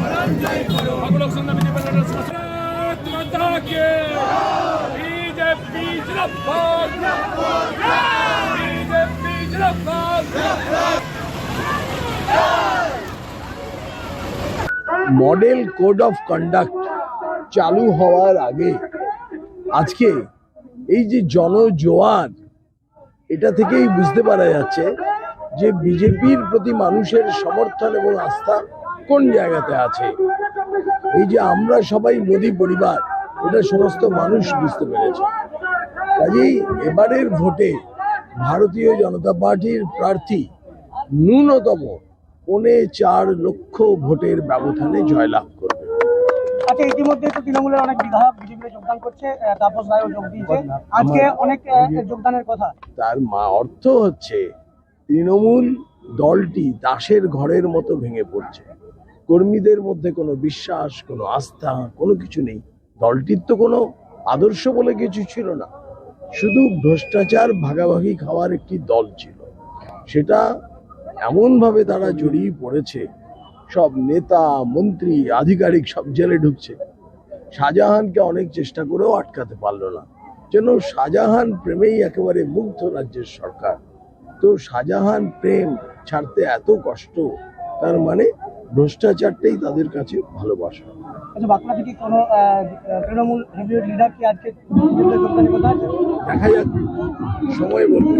हम लोग संघ इंडिपेंडेंट भारत माता के बीजेपी जिंदाबाद बीजेपी जिंदाबाद মডেল কোড অফ কন্ডাক্ট চালু হওয়ার আগে আজকে এই যে জনজোয়ার এটা থেকেই বুঝতে পারা যাচ্ছে যে বিজেপির প্রতি মানুষের সমর্থন এবং আস্থা কোন জায়গাতে আছে? এই যে আমরা সবাই মোদী পরিবার এটা সমস্ত মানুষ বুঝতে পেরেছে। কাজেই এবারের ভোটে ভারতীয় জনতা পার্টির প্রার্থী ন্যূনতম পৌনে চার লক্ষ ভোটের ব্যবধানে জয়লাভ করবে। আচ্ছা ইতিমধ্যে তো তৃণমূলের অনেক বিধায়ক বিজেপিতে যোগদান করছে তাপস রায়ও যোগ দিয়েছে। আজকে অনেক যোগদানের কথা। তার মা অর্থ হচ্ছে তৃণমূল দলটি দাসের ঘরের মতো ভেঙে পড়ছে। কর্মীদের মধ্যে কোনো বিশ্বাস, কোনো আস্থা, কোনো কিছু নেই। দলটির তো কোনো আদর্শ বলে কিছু ছিল না। শুধু ভ্রষ্টাচার, ভাগাভাগি খাওয়ার একটি দল ছিল। সেটা এমনভাবে তারা জড়িয়ে পড়েছে, সব নেতা, মন্ত্রী, আধিকারিক সব জেলে ঢুকছে। শাহজাহানকে অনেক চেষ্টা করেও আটকাতে পারল না। যেন শাহজাহান প্রেমেই একেবারে মুগ্ধ রাজ্যের সরকার। তো শাহজাহান প্রেম ছাড়তে এত কষ্ট তার মানে ভ্রষ্টাচারটাই তাদের কাছে ভালোবাসা। আচ্ছা থেকে কোনো তৃণমূল লিডার কি আজকে দেখা যাক সময় বলবে।